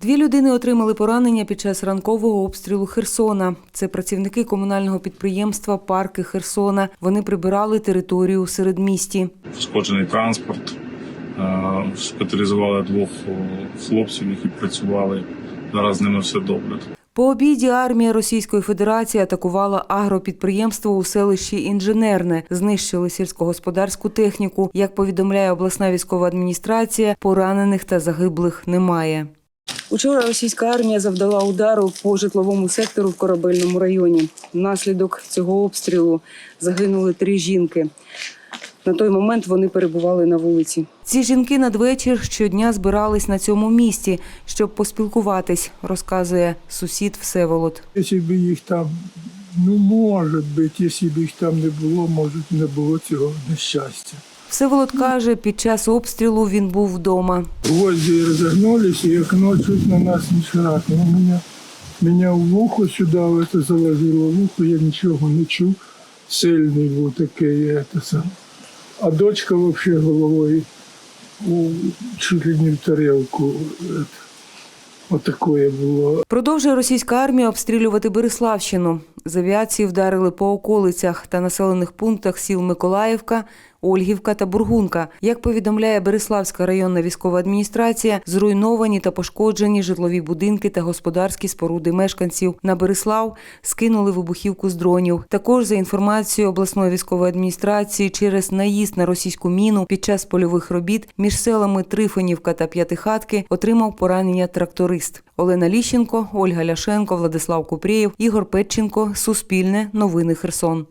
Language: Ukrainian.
Дві людини отримали поранення під час ранкового обстрілу Херсона. Це працівники комунального підприємства Парки Херсона. Вони прибирали територію у середмісті. пошкоджений транспорт. Е, Шпиталізували двох хлопців, які працювали. Зараз з ними все добре. По обіді армія Російської Федерації атакувала агропідприємство у селищі Інженерне, знищили сільськогосподарську техніку. Як повідомляє обласна військова адміністрація, поранених та загиблих немає. Учора російська армія завдала удару по житловому сектору в корабельному районі. Внаслідок цього обстрілу загинули три жінки. На той момент вони перебували на вулиці. Ці жінки надвечір щодня збирались на цьому місці, щоб поспілкуватись, розказує сусід Всеволод. Якщо б їх там, ну може бути, якщо б їх там не було, може не було цього нещастя. Всеволод каже, під час обстрілу він був вдома. Гвозди разогнулись, и окно чуть на нас не шарахнуло. Меня, меня в ухо сюда в это заложило, в ухо я нічого не чув. Сильний був такий, это сам. А дочка вообще головою у, чуть ли не в тарелку. Это, отакое було. Продовжує російська армія обстрілювати Береславщину. З авіації вдарили по околицях та населених пунктах сіл Миколаївка, Ольгівка та Бургунка. Як повідомляє Береславська районна військова адміністрація, зруйновані та пошкоджені житлові будинки та господарські споруди мешканців. На Береслав скинули вибухівку з дронів. Також за інформацією обласної військової адміністрації, через наїзд на російську міну під час польових робіт між селами Трифонівка та П'ятихатки отримав поранення тракторист. Олена Ліщенко, Ольга Ляшенко, Владислав Купрієв, Ігор Петченко. Суспільне. Новини Херсон.